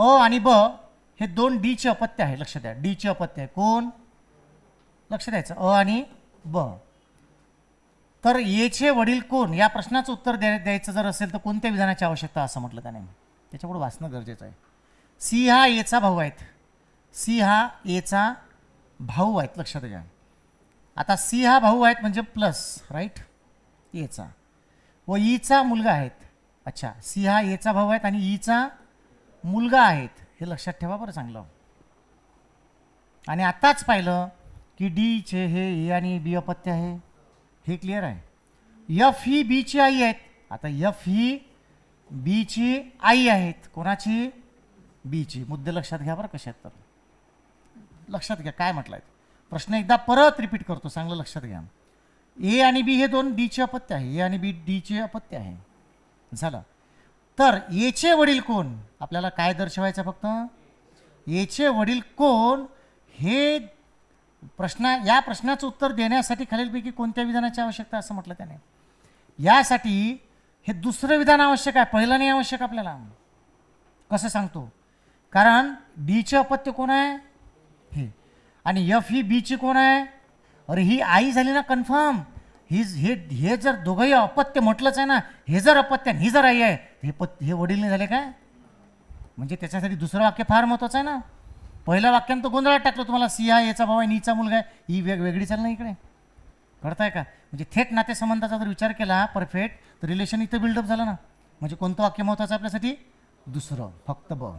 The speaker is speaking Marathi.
अ आणि ब हे दोन डीचे अपत्य आहे लक्ष द्या. डीचे अपत्य आहे. कोण? लक्ष द्यायचं. अ आणि ब. तर येचे वडील कोण? या प्रश्नाचं उत्तर द्या द्यायचं जर असेल तर कोणत्या विधानाची आवश्यकता असं म्हटलं त्याने? त्याच्यापुढे वाचणं गरजेचं आहे. सी हा एचा भाऊ आहेत. सी हा एचा भाऊ आहेत. लक्षात घ्या. आता सी हा भाऊ आहेत म्हणजे प्लस राईट एचा व ईचा मुलगा आहेत. अच्छा. सी हा एचा भाऊ आहेत आणि ईचा मुलगा आहेत हे लक्षात ठेवा बरं चांगलं. आणि आत्ताच पाहिलं की डीचे हे ए आणि बी अपत्य आहे हे क्लिअर आहे. यफ ही बीची आई आहेत. आता यफ ही बीची आई आहेत. कोणाची? बीची मुद्दे लक्षात घ्या बरं कशात तर. लक्षात घ्या काय म्हटलं आहे प्रश्न एकदा परत रिपीट करतो चांगलं लक्षात घ्या. ए आणि बी हे दोन डीचे अपत्य आहे. ए आणि बी डीचे अपत्य आहे. झालं. तर येचे वडील कोण? आपल्याला काय दर्शवायचं फक्त? एचे वडील कोण? हे प्रश्न या प्रश्नाचं उत्तर देण्यासाठी खालीलपैकी कोणत्या विधानाची आवश्यकता असं म्हटलं त्याने. यासाठी हे दुसरं विधान आवश्यक आहे पहिलं नाही आवश्यक आपल्याला. कसं सांगतो? कारण डीचे अपत्य कोण आहे? हे. आणि एफ ही बीची कोण आहे? अरे ही आई झाली ना कन्फर्म. ही हे हे जर दोघंही अपत्य म्हटलंच आहे ना हे जर अपत्य आणि ही जर आई आहे हे पत हे वडील नाही झाले काय? म्हणजे त्याच्यासाठी दुसरं वाक्य फार महत्त्वाचं आहे ना. पहिल्या वाक्यानं तर गोंधळात टाकलं तुम्हाला सी हा याचा भाऊ आहे नीचा मुलगा आहे ही वेग वेगळी चाल ना इकडे. कळताय का? म्हणजे थेट नातेसंबंधाचा जर विचार केला परफेक्ट तर रिलेशन इथं बिल्डअप झालं ना. म्हणजे कोणतं वाक्य महत्त्वाचं आहे आपल्यासाठी? दुसरं फक्त ब.